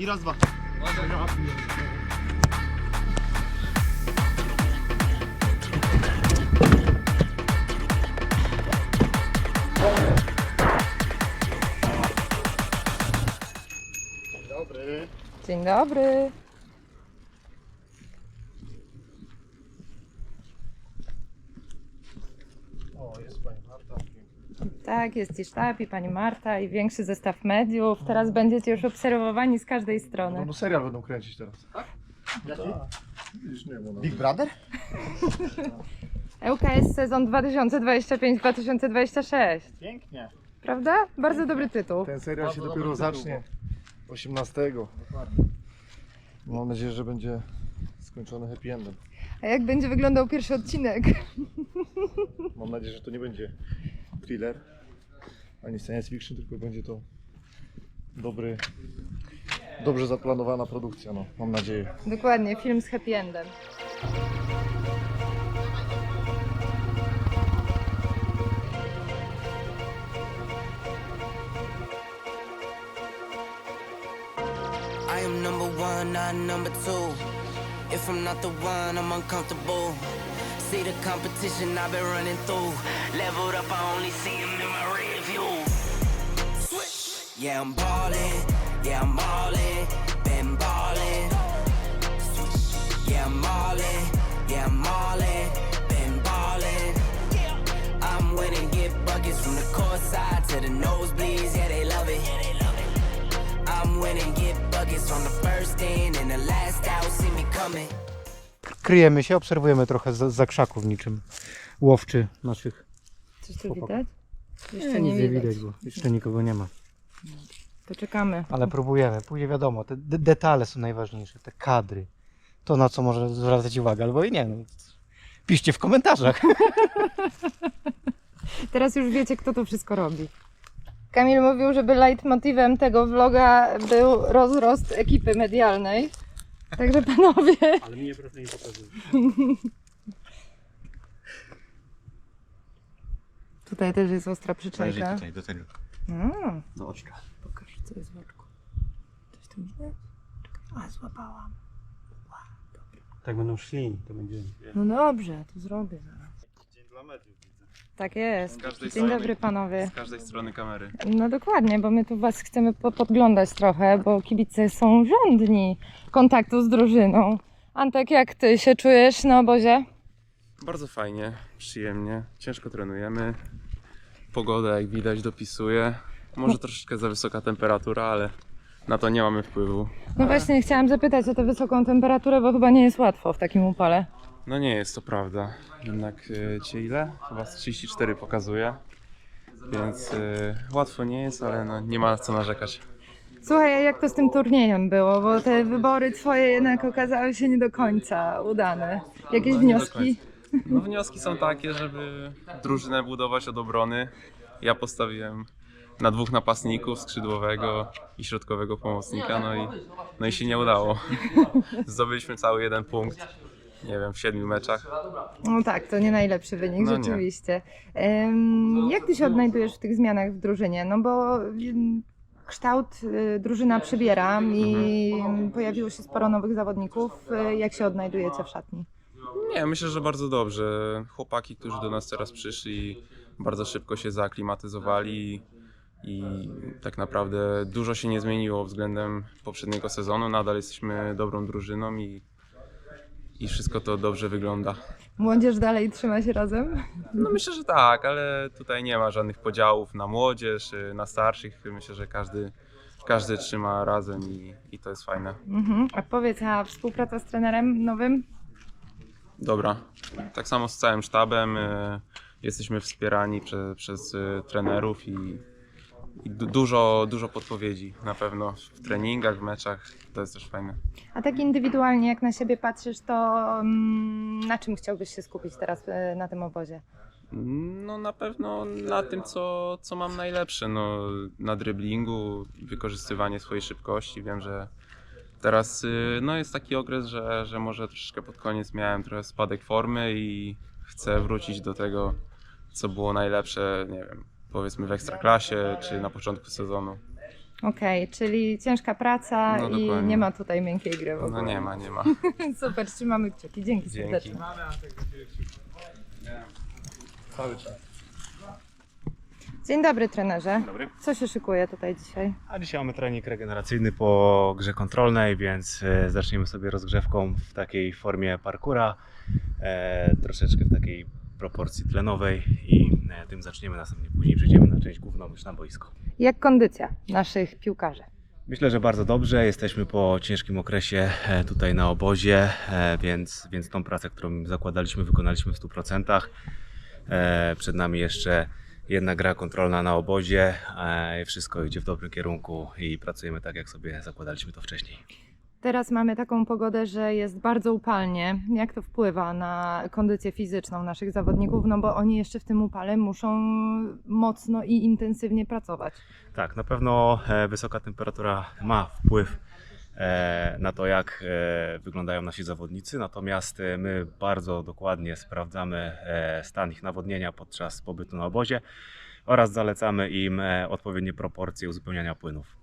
I raz, dwa. Dzień dobry. O, jest pani Marta. Tak, jest i sztab, i pani Marta, i większy zestaw mediów. Teraz będziecie już obserwowani z każdej No, strony. no serial będą kręcić teraz. Jaki? Widzisz, nie wiem, Big Brother? ŁKS sezon 2025-2026. Pięknie. Prawda? Bardzo dobry tytuł. Ten serial się Bardzo dopiero dobry zacznie 18. Dokładnie. Mam nadzieję, że będzie skończony happy endem. A jak będzie wyglądał pierwszy odcinek? Mam nadzieję, że to nie będzie thriller ani science fiction, tylko będzie to dobry, dobrze zaplanowana produkcja. No, mam nadzieję. Dokładnie, film z happy endem. I am number one, not number two. If I'm not the one, I'm uncomfortable. See the competition I've been running through. Leveled up, I only see him in my rear view. Switch. Yeah, I'm ballin'. Yeah, I'm ballin'. Been ballin'. Switch. Yeah, I'm ballin'. Yeah, I'm ballin'. Been ballin'. I'm winning, get buckets from the court side to the nosebleeds. Yeah, they love it. I'm winning, get buckets from the first in and the last out. See me coming. Kryjemy się, obserwujemy trochę za, za krzaków niczym łowczy naszych. Coś tu Chłopak. widać? Jeszcze Nie, nie nic nie widać. widać, bo jeszcze nikogo nie ma. To czekamy. Ale próbujemy. Później wiadomo, te de- detale są najważniejsze, te kadry. To na co może zwracać uwagę, albo i nie. No. Piszcie w komentarzach. Teraz już wiecie, kto to wszystko robi. Kamil mówił, żeby leitmotivem tego vloga był rozrost ekipy medialnej. Także panowie, Ale mnie proszę nie pokazuj. tutaj też jest ostra przyczepka. tutaj, do tego. Mm, Do oczka. pokaż, co jest w oczku. Coś tu widać? Czekaj. A, złapałam. Tak będą szli, to będzie. No dobrze, to zrobię zaraz. Dzień dla mediów. Tak jest. Z każdej Dzień strony. dobry panowie. Z każdej strony kamery. No dokładnie, bo my tu was chcemy po podglądać trochę, bo kibice są żądni kontaktu z drużyną. Antek, jak ty się czujesz na obozie? Bardzo fajnie, przyjemnie. Ciężko trenujemy. Pogoda, jak widać, dopisuje. Może troszeczkę za wysoka temperatura, ale na to nie mamy wpływu. No właśnie, chciałam zapytać o tę wysoką temperaturę, bo chyba nie jest łatwo w takim upale. No nie jest to prawda. Jednak e, cię ile? Chyba z 34 pokazuje. Więc e, łatwo nie jest, ale no, nie ma co narzekać. Słuchaj, a jak to z tym turniejem było? Bo te wybory twoje jednak okazały się nie do końca udane. Jakieś No, nie do wnioski? No wnioski są takie, żeby drużynę budować od obrony. Ja postawiłem na dwóch napastników, skrzydłowego i środkowego pomocnika, no i, no i się nie udało. Zdobyliśmy cały jeden punkt, nie wiem, w siedmiu meczach. No tak, to nie najlepszy wynik, No nie. rzeczywiście. Jak ty się odnajdujesz w tych zmianach w drużynie? No bo kształt y, drużyna przybiera i Mhm. pojawiło się sporo nowych zawodników. Y, Jak się odnajdujecie w szatni? Nie, myślę, że bardzo dobrze. Chłopaki, którzy do nas teraz przyszli, bardzo szybko się zaaklimatyzowali i tak naprawdę dużo się nie zmieniło względem poprzedniego sezonu. Nadal jesteśmy dobrą drużyną i, i wszystko to dobrze wygląda. Młodzież dalej trzyma się razem? No myślę, że tak, ale tutaj nie ma żadnych podziałów na młodzież, y, na starszych. Myślę, że każdy, każdy trzyma razem i, i to jest fajne. Mhm. A powiedz, a współpraca z trenerem nowym? Dobra. Tak samo z całym sztabem. y, Jesteśmy wspierani prze, przez y, trenerów i, i du- dużo, dużo podpowiedzi na pewno w treningach, w meczach. To jest też fajne. A tak indywidualnie, jak na siebie patrzysz, to mm, na czym chciałbyś się skupić teraz y, na tym obozie? No na pewno na tym, co, co mam najlepsze. No, na dryblingu, wykorzystywanie swojej szybkości. Wiem, że teraz y, no, jest taki okres, że, że może troszeczkę pod koniec miałem trochę spadek formy i chcę wrócić do tego, co było najlepsze, nie wiem, powiedzmy w ekstraklasie czy na początku sezonu. Okej, czyli ciężka praca No, i dokładnie. nie ma tutaj miękkiej gry w No ogóle. nie ma, nie ma. Super, trzymamy kciuki. Dzięki, Dzięki. serdecznie. Cały czas. Dzień dobry trenerze. Dobry. Co się szykuje tutaj dzisiaj? A dzisiaj mamy trening regeneracyjny po grze kontrolnej, więc e, zaczniemy sobie rozgrzewką w takiej formie parkura, e, troszeczkę w takiej proporcji tlenowej i e, tym zaczniemy, następnie później przejdziemy na część główną już na boisko. Jak kondycja naszych piłkarzy? Myślę, że bardzo dobrze. Jesteśmy po ciężkim okresie e, tutaj na obozie, e, więc, więc tą pracę, którą zakładaliśmy, wykonaliśmy w 100%. E, Przed nami jeszcze jedna gra kontrolna na obozie. Wszystko idzie w dobrym kierunku i pracujemy tak, jak sobie zakładaliśmy to wcześniej. Teraz mamy taką pogodę, że jest bardzo upalnie. Jak to wpływa na kondycję fizyczną naszych zawodników? No bo oni jeszcze w tym upale muszą mocno i intensywnie pracować. Tak, na pewno e, wysoka temperatura ma wpływ e, na to, jak e, wyglądają nasi zawodnicy, natomiast my bardzo dokładnie sprawdzamy stan ich nawodnienia podczas pobytu na obozie oraz zalecamy im odpowiednie proporcje uzupełniania płynów.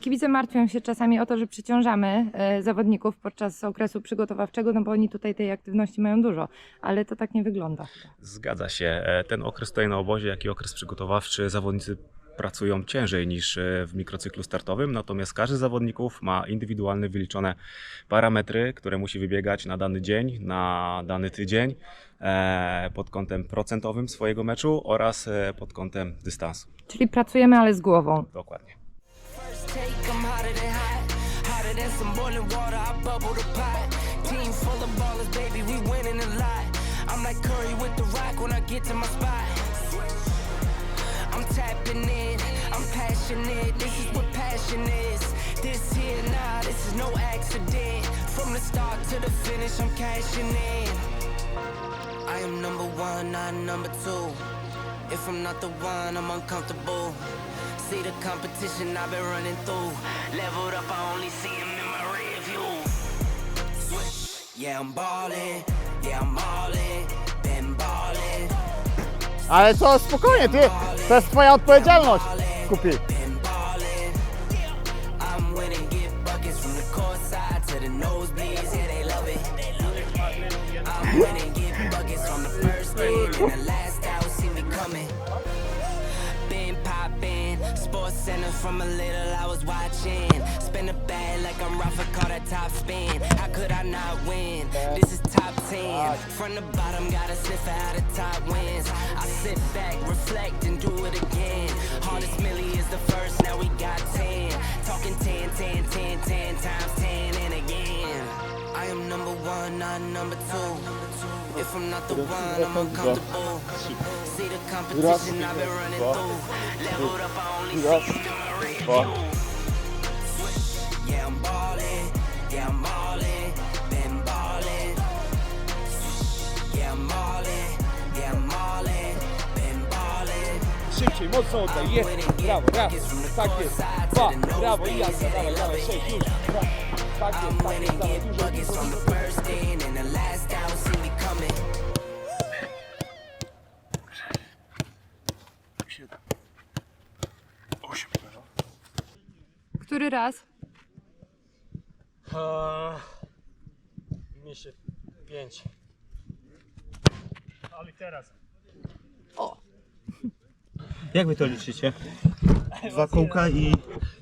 Kibice martwią się czasami o to, że przyciążamy e, zawodników podczas okresu przygotowawczego, no bo oni tutaj tej aktywności mają dużo, ale to tak nie wygląda. Zgadza się, e, ten okres tutaj na obozie, jak i okres przygotowawczy, zawodnicy pracują ciężej niż e, w mikrocyklu startowym, natomiast każdy z zawodników ma indywidualne wyliczone parametry, które musi wybiegać na dany dzień, na dany tydzień pod kątem procentowym swojego meczu oraz pod kątem dystansu. Czyli pracujemy, ale z głową. Dokładnie. Some boiling water, I bubble the pot. Team full of ballers, baby, we winning a lot. I'm like Curry with the rock when I get to my spot. I'm tapping in, I'm passionate. This is what passion is. This here, nah, this is no accident. From the start to the finish, I'm cashing in. I am number one, not number two. If I'm not the one, I'm uncomfortable. See the competition I've been running through. Leveled up, I only see him in my rear view. Yeah, I'm ballin', yeah, I'm ballin', been ballin', Ale co, spokojnie, ty, to jest twoja odpowiedzialność, kupi. From a little I was watching. Spin a bag like I'm Rafa, call that top spin. How could I not win? This is top 10. From the bottom, gotta sniff out the top wins. I sit back, reflect, and do it again. Hardest Millie is the first, now we got 10. Talking 10, 10, 10, 10 times 10 and again. I am number one, not number two. If I'm not the one, I'm uncomfortable. See the competition I've been running through. Leveled up, I only see him in my rear view. Yeah, I'm ballin', yeah, I'm ballin', been ballin'. Yeah, I'm ballin', yeah, I'm ballin', been ballin'. Szybciej, mocno oddaj, jest, brawo, raz, tak jest, dwa, brawo i jazda, dawaj, dawaj, sześć, już, tak jest, tak jest, dawaj, dużo, dużo, dużo. Który raz? Mieście pięć. Ale teraz. Jak wy to liczycie? Dwa kółka i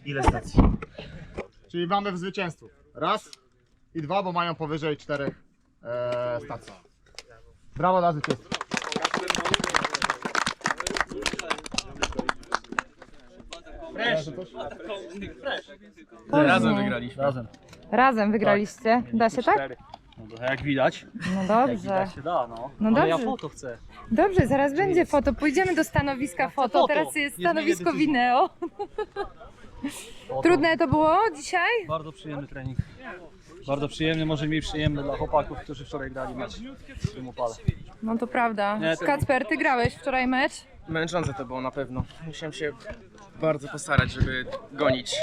ile stacji? Czyli mamy w zwycięstwu. Raz i dwa, bo mają powyżej czterech e, stacji. Brawo dla zwycięstwa. Razem wygraliśmy. Razem. Razem wygraliście. Da się tak? No to jak widać, No dobrze. się da, no. No Ale ja dobrze. foto chcę. Dobrze, zaraz będzie foto. Pójdziemy do stanowiska foto. foto. Teraz jest stanowisko decyzji. wideo. Trudne to było dzisiaj? Bardzo przyjemny trening. Bardzo przyjemny, może mniej przyjemny dla chłopaków, którzy wczoraj grali mecz w tym upale. No to prawda. Nie, to- Kacper, ty grałeś wczoraj mecz? Męczące to było na pewno. Musiałem się bardzo postarać, żeby gonić.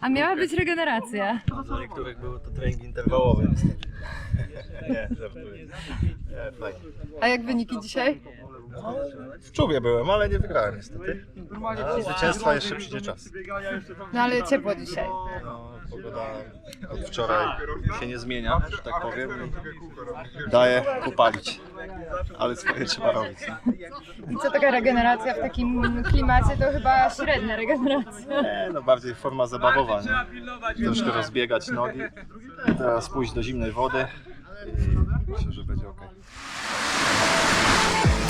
A miała być regeneracja. Dla niektórych były to treningi interwałowe niestety. Nie, żartuję. Nie, fajnie. A jak wyniki dzisiaj? W czubie byłem, ale nie wygrałem niestety. A zwycięstwa jeszcze przyjdzie czas. No ale ciepło dzisiaj. No, pogoda od wczoraj się nie zmienia, że tak powiem. i Daje popalić. Ale swoje trzeba robić. I co taka regeneracja w takim klimacie to chyba średnia regeneracja. Nie, no bardziej forma zabawowa, nie? Troszkę rozbiegać nogi. Teraz pójść do zimnej wody i myślę, że będzie ok.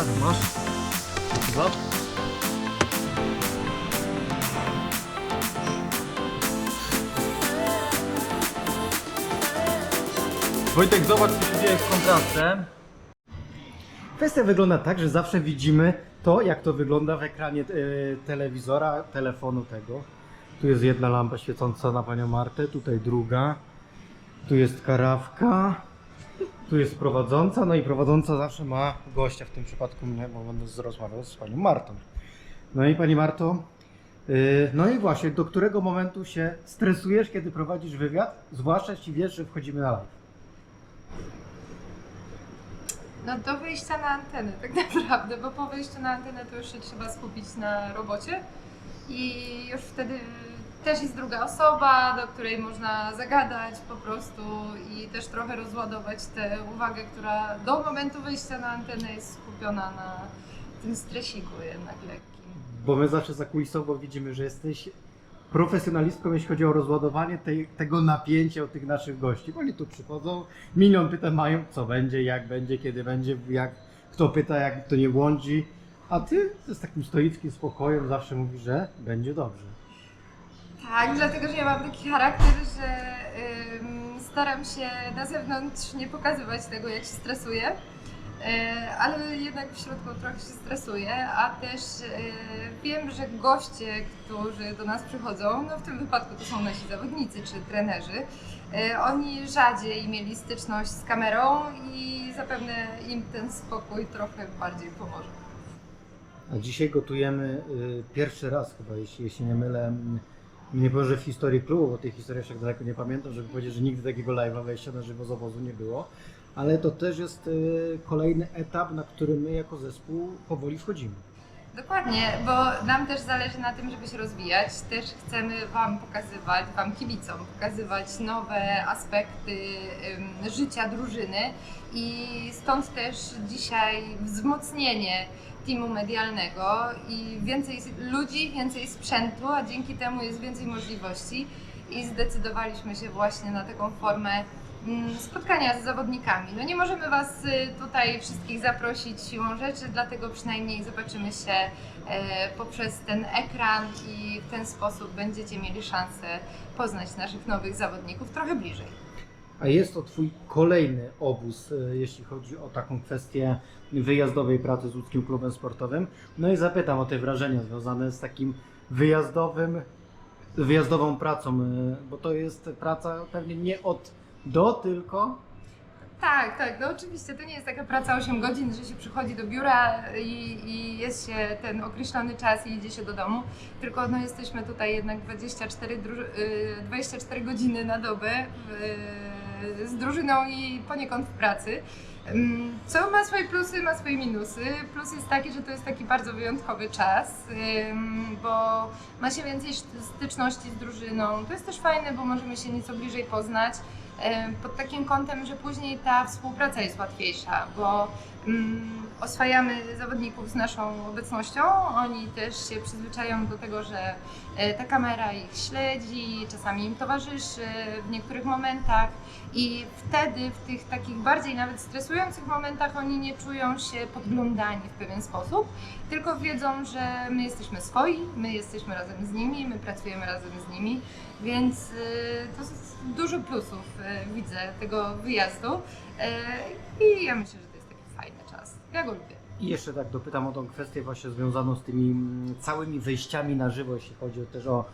Tak, masz. Wojtek, zobacz co się dzieje z kontrastem. Kwestia wygląda tak, że zawsze widzimy to, jak to wygląda w ekranie e, telewizora, telefonu tego. Tu jest jedna lampa świecąca na panią Martę, tutaj druga. Tu jest karawka. Tu jest prowadząca, no i prowadząca zawsze ma gościa, w tym przypadku mnie, bo będę rozmawiał z panią Martą. No i pani Marto, yy, no i właśnie, do którego momentu się stresujesz, kiedy prowadzisz wywiad? Zwłaszcza jeśli wiesz, że wchodzimy na live. No do wyjścia na antenę tak naprawdę, bo po wyjściu na antenę to już się trzeba skupić na robocie i już wtedy też jest druga osoba, do której można zagadać po prostu i też trochę rozładować tę uwagę, która do momentu wyjścia na antenę jest skupiona na tym stresiku jednak lekkim. Bo my zawsze zakulisowo widzimy, że jesteś profesjonalistką, jeśli chodzi o rozładowanie tej, tego napięcia od tych naszych gości. Bo Oni tu przychodzą, milion pytań mają, co będzie, jak będzie, kiedy będzie, jak kto pyta, jak to nie błądzi. A ty z takim stoickim spokojem zawsze mówisz, że będzie dobrze. Tak, dlatego że ja mam taki charakter, że staram się na zewnątrz nie pokazywać tego, jak się stresuję, y, ale jednak w środku trochę się stresuję, a też y, wiem, że goście, którzy do nas przychodzą, no w tym wypadku to są nasi zawodnicy czy trenerzy, y, oni rzadziej mieli styczność z kamerą i zapewne im ten spokój trochę bardziej pomoże. A dzisiaj gotujemy y, pierwszy raz chyba, jeśli, jeśli nie mylę, nie powiem, że w historii klubu, bo tej historii jeszcze daleko nie pamiętam, żeby powiedzieć, że nigdy takiego live'a wejścia na żywo z obozu nie było, ale to też jest y, kolejny etap, na który my jako zespół powoli wchodzimy. Dokładnie, bo nam też zależy na tym, żeby się rozwijać. Też chcemy Wam pokazywać, Wam kibicom, pokazywać nowe aspekty życia drużyny i stąd też dzisiaj wzmocnienie teamu medialnego i więcej ludzi, więcej sprzętu, a dzięki temu jest więcej możliwości i zdecydowaliśmy się właśnie na taką formę mm, spotkania z zawodnikami. No nie możemy Was y, tutaj wszystkich zaprosić siłą rzeczy, dlatego przynajmniej zobaczymy się e, poprzez ten ekran i w ten sposób będziecie mieli szansę poznać naszych nowych zawodników trochę bliżej. A jest to Twój kolejny obóz, y, jeśli chodzi o taką kwestię wyjazdowej pracy z łódzkim klubem sportowym. No i zapytam o te wrażenia związane z takim wyjazdowym, wyjazdową pracą, y, bo to jest praca pewnie nie od do, tylko Tak, tak, no oczywiście to nie jest taka praca 8 godzin, że się przychodzi do biura i, i jest się ten określony czas i idzie się do domu, tylko no jesteśmy tutaj jednak 24, druży- y, 24 godziny na dobę z drużyną i poniekąd w pracy. Ym, Co ma swoje plusy, ma swoje minusy. Plus jest taki, że to jest taki bardzo wyjątkowy czas, bo ma się więcej styczności z drużyną. To jest też fajne, bo możemy się nieco bliżej poznać e, pod takim kątem, że później ta współpraca jest łatwiejsza, bo mm, oswajamy zawodników z naszą obecnością. Oni też się przyzwyczają do tego, że e, ta kamera ich śledzi, czasami im towarzyszy w niektórych momentach i wtedy w tych takich bardziej nawet stresujących momentach oni nie czują się podglądani w pewien sposób, tylko wiedzą, że my jesteśmy swoi, my jesteśmy razem z nimi, my pracujemy razem z nimi, więc y, to dużo plusów y, widzę tego wyjazdu i ja myślę, że Ja go lubię. I jeszcze tak dopytam o tą kwestię właśnie związaną z tymi mm, całymi wyjściami na żywo, jeśli chodzi też o,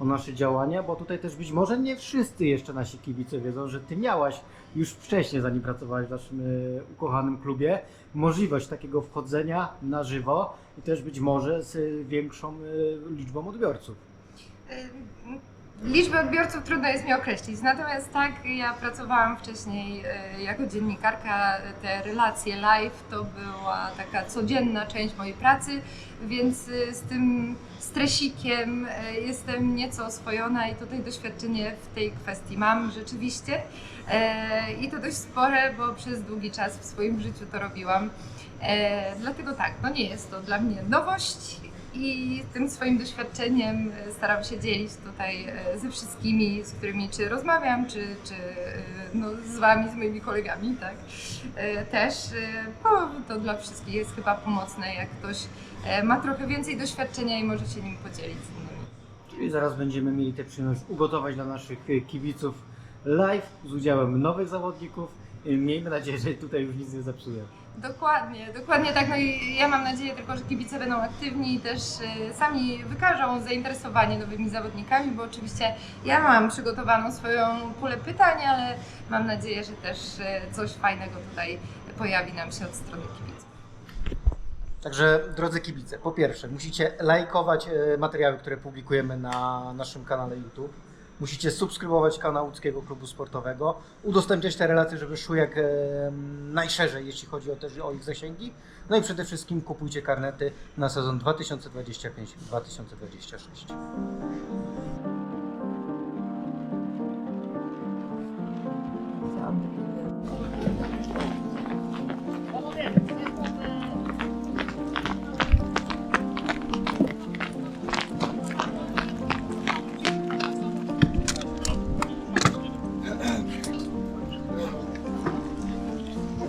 o nasze działania, bo tutaj też być może nie wszyscy jeszcze nasi kibice wiedzą, że Ty miałaś już wcześniej, zanim pracowałeś w naszym y, ukochanym klubie, możliwość takiego wchodzenia na żywo i też być może z y, większą y, liczbą odbiorców. Liczbę odbiorców trudno jest mi określić, natomiast tak, ja pracowałam wcześniej y, jako dziennikarka, te relacje live to była taka codzienna część mojej pracy, więc y, z tym stresikiem y, jestem nieco oswojona i tutaj doświadczenie w tej kwestii mam rzeczywiście. E, i to dość spore, bo przez długi czas w swoim życiu to robiłam. E, Dlatego tak, no nie jest to dla mnie nowość i tym swoim doświadczeniem e, staram się dzielić tutaj e, ze wszystkimi, z którymi czy rozmawiam, czy, czy e, no, z Wami, z moimi kolegami, tak, też, bo to dla wszystkich jest chyba pomocne, jak ktoś ma trochę więcej doświadczenia i może się nim podzielić z innymi. Czyli zaraz będziemy mieli tę przyjemność ugotować dla naszych kibiców live z udziałem nowych zawodników. Y, Miejmy nadzieję, że tutaj już nic nie zepsujemy. Dokładnie, dokładnie tak. No i ja mam nadzieję tylko, że kibice będą aktywni i też e, sami wykażą zainteresowanie nowymi zawodnikami, bo oczywiście ja mam przygotowaną swoją pulę pytań, ale mam nadzieję, że też e, coś fajnego tutaj pojawi nam się od strony kibiców. Także drodzy kibice, po pierwsze musicie lajkować e, materiały, które publikujemy na naszym kanale YouTube. Musicie subskrybować kanał Łódzkiego Klubu Sportowego, udostępniać te relacje, żeby szły jak najszerzej, jeśli chodzi o, też o ich zasięgi. No i przede wszystkim kupujcie karnety na sezon 2025-2026.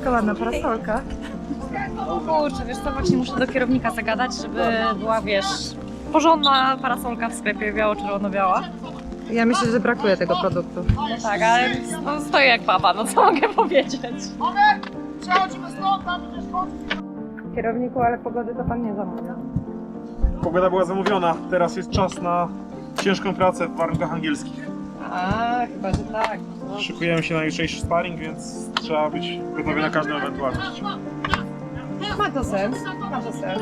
Taka ładna parasolka. Kurczę, wiesz co, właśnie muszę do kierownika zagadać, żeby była, wiesz, porządna parasolka w sklepie biało-czerwono-biała. Ja myślę, że brakuje tego produktu. No tak, ale no, stoję jak baba, no co mogę powiedzieć? Kierowniku, ale pogody to pan nie zamawia. Pogoda była zamówiona, teraz jest czas na ciężką pracę w warunkach angielskich. A, chyba, że tak. Szykujemy się na jutrzejszy sparring, więc trzeba być gotowy na każdą ewentualność. Ma to sens, ma to sens.